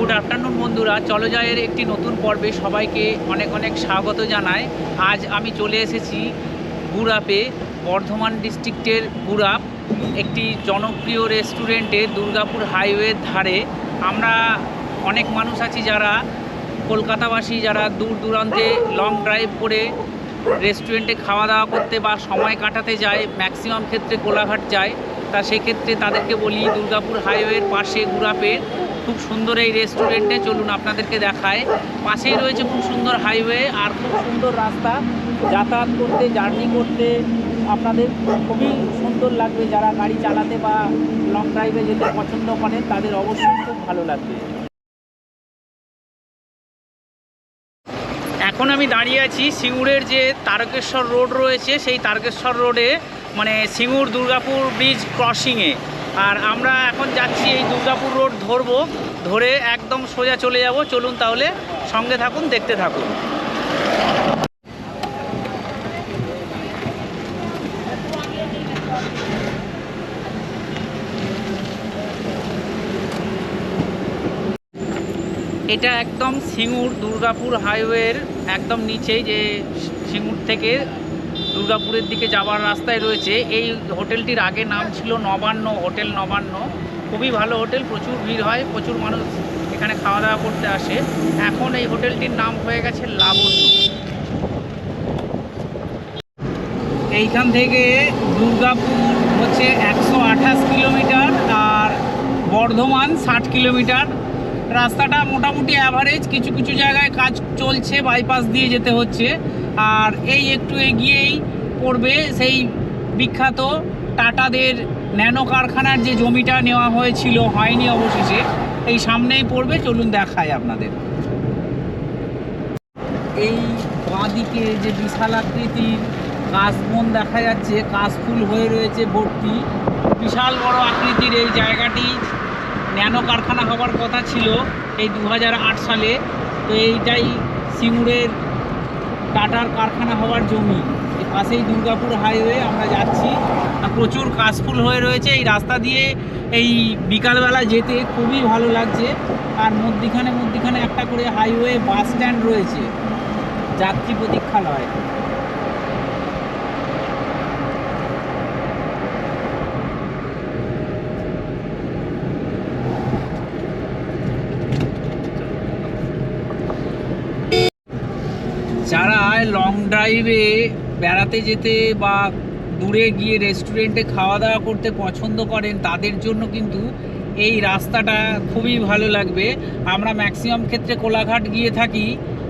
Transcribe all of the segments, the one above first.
Good afternoon বন্ধুরা, চলো একটি নতুন পর্বে, সবাইকে অনেক অনেক স্বাগত জানাই। আজ আমি চলে এসেছি গুরাপে বর্ধমান ডিস্ট্রিক্টের গুরাপ একটি জনপ্রিয় রেস্টুরেন্টে দুর্গাপুর হাইওয়ের ধারে। আমরা অনেক মানুষ আছি যারা, কলকাতাবাসী যারা দূর দূরান্তে লং ড্রাইভ করে রেস্টুরেন্টে খাওয়া দাওয়া করতে বা সময় কাটাতে যায় ম্যাক্সিমাম ক্ষেত্রে কোলাঘাট যায়, তা সেক্ষেত্রে তাদেরকে বলি দুর্গাপুর হাইওয়ের পাশে গুরাপের খুব সুন্দর এই রেস্টুরেন্টে চলুন আপনাদেরকে দেখায়। পাশেই রয়েছে খুব সুন্দর হাইওয়ে আর খুব সুন্দর রাস্তা। যাতায়াত করতে জার্নি করতে আপনাদের খুবই সুন্দর লাগবে। যারা গাড়ি চালাতে বা লং ড্রাইভে যেতে পছন্দ করেন, তাদের অবশ্যই খুব ভালো লাগবে। এখন আমি দাঁড়িয়ে আছি সিঙ্গুরের যে তারকেশ্বর রোড রয়েছে, সেই তারকেশ্বর রোডে মানে সিঙ্গুর দুর্গাপুর ব্রিজ ক্রসিংয়ে আর আমরা এখন যাচ্ছি এই দুর্গাপুর রোড ধরবো, ধরে একদম সোজা চলে যাব। চলুন তাহলে সঙ্গে থাকুন, দেখতে থাকুন। এটা একদম সিঙ্গুর দুর্গাপুর হাইওয়ের একদম নিচেই যে সিঙ্গুর থেকে দুর্গাপুরের দিকে যাওয়ার রাস্তায় রয়েছে। এই হোটেলটির আগে নাম ছিল নবান্ন হোটেল, নবান্ন। খুবই ভালো হোটেল, প্রচুর ভিড় হয়, প্রচুর মানুষ এখানে খাওয়া দাওয়া করতে আসে। এখন এই হোটেলটির নাম হয়ে গেছে লাবণ্য। এইখান থেকে দুর্গাপুর হচ্ছে একশো আঠাশ কিলোমিটার আর বর্ধমান ষাট কিলোমিটার। রাস্তাটা মোটামুটি অ্যাভারেজ কিছু কিছু জায়গায় কাজ চলছে বাইপাস দিয়ে যেতে হচ্ছে। আর এই একটু এগিয়েই পড়বে সেই বিখ্যাত টাটাদের ন্যানো কারখানার যে জমিটা নেওয়া হয়েছিল, হয়নি অবশেষে, এই সামনেই পড়বে, চলুন দেখায় আপনাদের। এই বাঁদিকে যে বিশাল আকৃতির কাশবন দেখা যাচ্ছে, কাশফুল হয়ে রয়েছে ভর্তি। বিশাল বড় আকৃতির এই জায়গাটি ন্যানো কারখানা হওয়ার কথা ছিল এই দু হাজার আট সালে। তো এইটাই সিঙ্গুরের টাটার কারখানা হওয়ার জমি। পাশেই দুর্গাপুর হাইওয়ে, আমরা যাচ্ছি। প্রচুর কাশফুল হয়ে রয়েছে। এই রাস্তা দিয়ে এই বিকালবেলা যেতে খুবই ভালো লাগছে। আর মধ্যিখানে মধ্যিখানে একটা করে হাইওয়ে বাস স্ট্যান্ড রয়েছে। যাত্রী প্রতীক্ষালয় যারা ড্রাইভে বেড়াতে যেতে বা দূরে গিয়ে রেস্টুরেন্টে খাওয়া দাওয়া করতে পছন্দ করেন, তাদের জন্য কিন্তু এই রাস্তাটা খুবই ভালো লাগবে। আমরা ম্যাক্সিমাম ক্ষেত্রে কোলাঘাট গিয়ে থাকি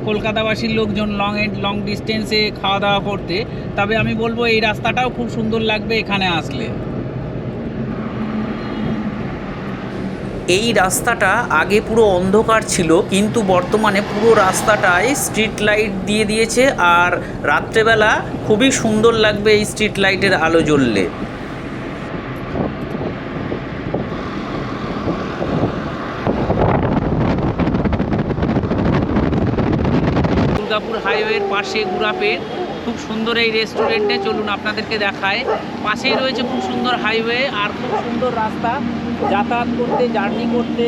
কলকাতাবাসীর লোকজন লং এন্ড লং ডিস্টেন্সে খাওয়া দাওয়া করতে। তবে আমি বলব এই রাস্তাটাও খুব সুন্দর লাগবে এখানে আসলে। এই রাস্তাটা আগে পুরো অন্ধকার ছিল, কিন্তু বর্তমানে পুরো রাস্তাটায় স্ট্রিট লাইট দিয়ে দিয়েছে আর রাত্রেবেলা খুবই সুন্দর লাগবে এই স্ট্রিট লাইটের আলো জ্বললে। দুর্গাপুর হাইওয়ের পাশে গুরাপের খুব সুন্দর এই রেস্টুরেন্টে চলুন আপনাদেরকে দেখায়। পাশেই রয়েছে খুব সুন্দর হাইওয়ে আর খুব সুন্দর রাস্তা। যাতায়াত করতে, জার্নি করতে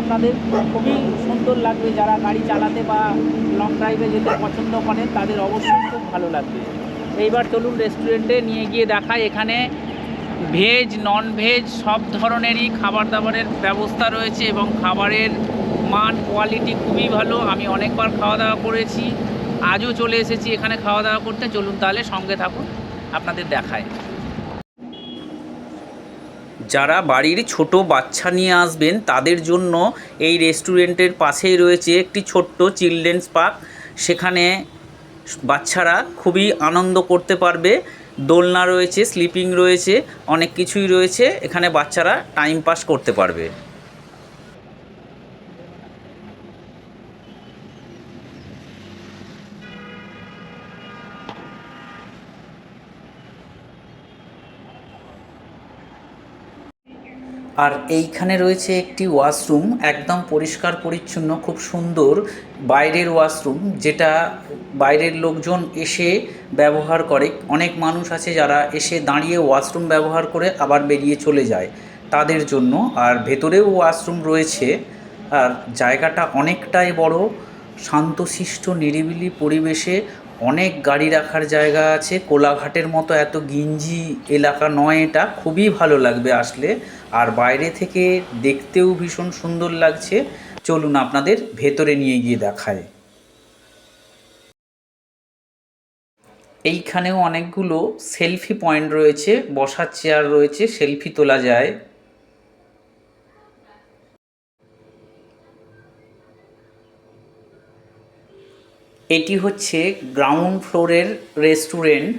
আপনাদের খুবই সুন্দর লাগবে। যারা গাড়ি চালাতে বা লং ড্রাইভে যেতে পছন্দ করেন, তাদের অবশ্যই খুব ভালো লাগবে। এইবার চলুন রেস্টুরেন্টে নিয়ে গিয়ে দেখায় এখানে ভেজ নন ভেজ সব ধরনেরই খাবার দাবারের ব্যবস্থা রয়েছে এবং খাবারের মান কোয়ালিটি খুবই ভালো। আমি অনেকবার খাওয়া দাওয়া করেছি, আজও চলে এসেছি এখানে খাওয়া দাওয়া করতে। চলুন তাহলে সঙ্গে থাকুন, আপনাদের দেখায়। যারা বাড়ির ছোট বাচ্চা নিয়ে আসবেন, তাদের জন্য এই রেস্টুরেন্টের পাশেই রয়েছে একটি ছোট্ট চিলড্রেন্স পার্ক। সেখানে বাচ্চারা খুবই আনন্দ করতে পারবে। দোলনা রয়েছে, স্লিপিং রয়েছে, অনেক কিছুই রয়েছে। এখানে বাচ্চারা টাইম পাস করতে পারবে। আর এইখানে রয়েছে একটি ওয়াশরুম, একদম পরিষ্কার পরিচ্ছন্ন, খুব সুন্দর বাইরের ওয়াশরুম, যেটা বাইরের লোকজন এসে ব্যবহার করে। অনেক মানুষ আছে যারা এসে দাঁড়িয়ে ওয়াশরুম ব্যবহার করে আবার বেরিয়ে চলে যায় তাদের জন্য। আর ভেতরেও ওয়াশরুম রয়েছে। আর জায়গাটা অনেকটাই বড়, শান্তশিষ্ট, নিরিবিলি পরিবেশে অনেক গাড়ি রাখার জায়গা আছে। কোলাঘাটের মতো এত গিঞ্জি এলাকা নয় এটা। খুবই ভালো লাগবে আসলে। আর বাইরে থেকে দেখতেও ভীষণ সুন্দর লাগছে। চলুন আপনাদের ভেতরে নিয়ে গিয়ে দেখায় এইখানেও অনেকগুলো সেলফি পয়েন্ট রয়েছে। বসার চেয়ার রয়েছে। সেলফি তোলা যায়। এটি হচ্ছে গ্রাউন্ড ফ্লোরের রেস্টুরেন্ট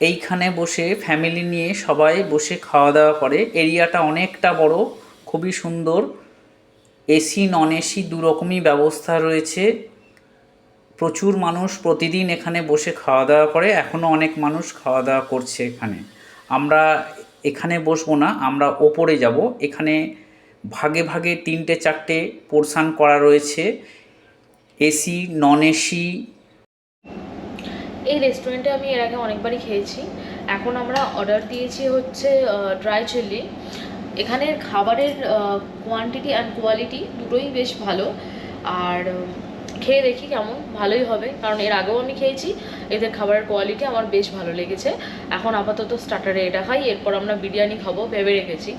এইখানে বসে ফ্যামিলি নিয়ে সবাই বসে খাওয়া দাওয়া করে। এরিয়াটা অনেকটা বড়, খুবই সুন্দর। এসি নন এসি দু রকমই ব্যবস্থা রয়েছে। প্রচুর মানুষ প্রতিদিন এখানে বসে খাওয়া দাওয়া করে। এখনও অনেক মানুষ খাওয়া দাওয়া করছে এখানে। আমরা এখানে বসবো না, আমরা ওপরে যাব। এখানে ভাগে ভাগে তিনটে চারটে পোর্শান করা রয়েছে। এসি নন এসি এই রেস্টুরেন্টে আমি এর আগে অনেকবারই খেয়েছি। এখন আমরা অর্ডার দিয়েছি হচ্ছে ড্রাই চিলি এখানের খাবারের কোয়ান্টিটি অ্যান্ড কোয়ালিটি দুটোই বেশ ভালো। আর খেয়ে দেখি কেমন, ভালোই হবে। কারণ এর আগেও আমি খেয়েছি, এদের খাবারের কোয়ালিটি আমার বেশ ভালো লেগেছে। এখন আপাতত স্টার্টারে এটা খাই, এরপর আমরা বিরিয়ানি খাব ভেবে রেখেছি।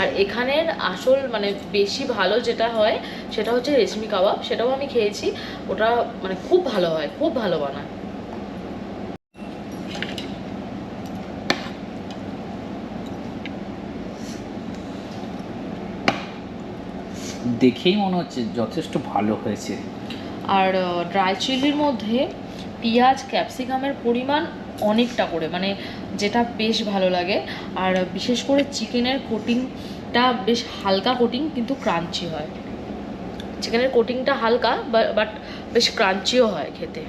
আর এখানের আসল মানে বেশি ভালো যেটা হয়, সেটা হচ্ছে রেশমি কাবাব, সেটাও আমি খেয়েছি। ওটা মানে খুব ভালো হয়, খুব ভালো বানায়। দেখেই মনে হচ্ছে যথেষ্ট ভালো হয়েছে। আর ড্রাই চিলির মধ্যে পেঁয়াজ ক্যাপসিকামের পরিমাণ অনেকটা করে মানে যেটা বেশ ভালো লাগে। আর, বিশেষ করে চিকেনের কোটিংটা বেশ হালকা কোটিং কিন্তু ক্রাঞ্চি হয়। চিকেনের কোটিংটা হালকা বাট বেশ ক্রাঞ্চিও হয় খেতে।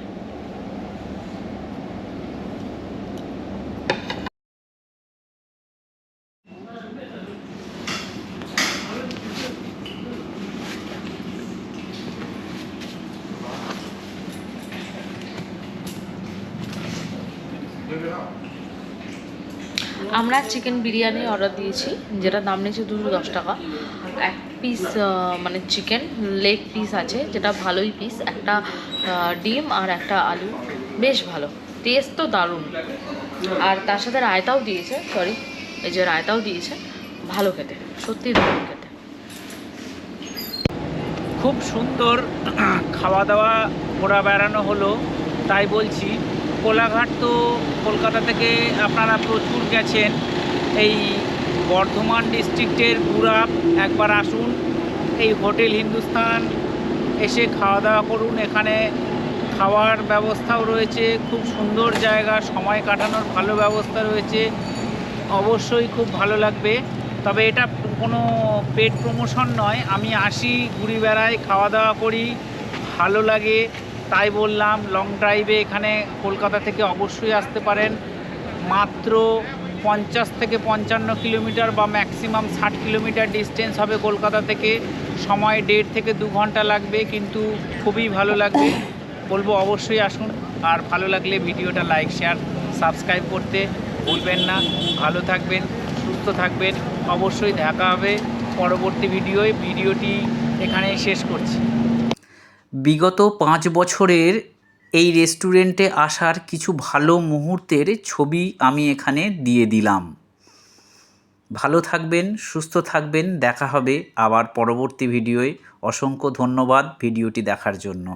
আমরা চিকেন বিরিয়ানি অর্ডার দিয়েছি যেটা দাম নিয়েছে দুশো দশ টাকা। এক পিস মানে চিকেন লেগ পিস আছে, যেটা ভালোই পিস একটা ডিম আর একটা আলু। বেশ ভালো। টেস্ট তো দারুণ। আর তার সাথে রায়তাও দিয়েছে সরি এই যে রায়তাও দিয়েছে। ভালো খেতে সত্যি দারুণ খেতে। খুব সুন্দর খাওয়া দাওয়া ঘোরা বেড়ানো হলো, তাই বলছি। কোলাঘাট তো কলকাতা থেকে আপনারা প্রচুর গেছেন। এই বর্ধমান ডিস্ট্রিক্টের গুড়াপ একবার আসুন, এই হোটেল হিন্দুস্তান এসে খাওয়া দাওয়া করুন। এখানে খাওয়ার ব্যবস্থাও রয়েছে, খুব সুন্দর জায়গা, সময় কাটানোর ভালো ব্যবস্থা রয়েছে। অবশ্যই খুব ভালো লাগবে। তবে এটা কোনো পেট প্রমোশন নয়, আমি আসি, ঘুরি বেড়াই, খাওয়া দাওয়া করি, ভালো লাগে। তাই বললাম লং ড্রাইভে এখানে কলকাতা থেকে অবশ্যই আসতে পারেন। মাত্র পঞ্চাশ থেকে পঞ্চান্ন কিলোমিটার বা ম্যাক্সিমাম ষাট কিলোমিটার ডিস্টেন্স হবে কলকাতা থেকে। সময় দেড় থেকে দু ঘণ্টা লাগবে, কিন্তু খুবই ভালো লাগবে। বলব অবশ্যই আসুন, আর ভালো লাগলে ভিডিওটা লাইক শেয়ার সাবস্ক্রাইব করতে ভুলবেন না। ভালো থাকবেন, সুস্থ থাকবেন। অবশ্যই দেখা হবে পরবর্তী ভিডিওয়। ভিডিওটি এখানেই শেষ করছি। বিগত পাঁচ বছরের এই রেস্টুরেন্টে আসার কিছু ভালো মুহূর্তের ছবি আমি এখানে দিয়ে দিলাম। ভালো থাকবেন, সুস্থ থাকবেন, দেখা হবে আবার পরবর্তী ভিডিওয়। অসংখ্য ধন্যবাদ ভিডিওটি দেখার জন্য।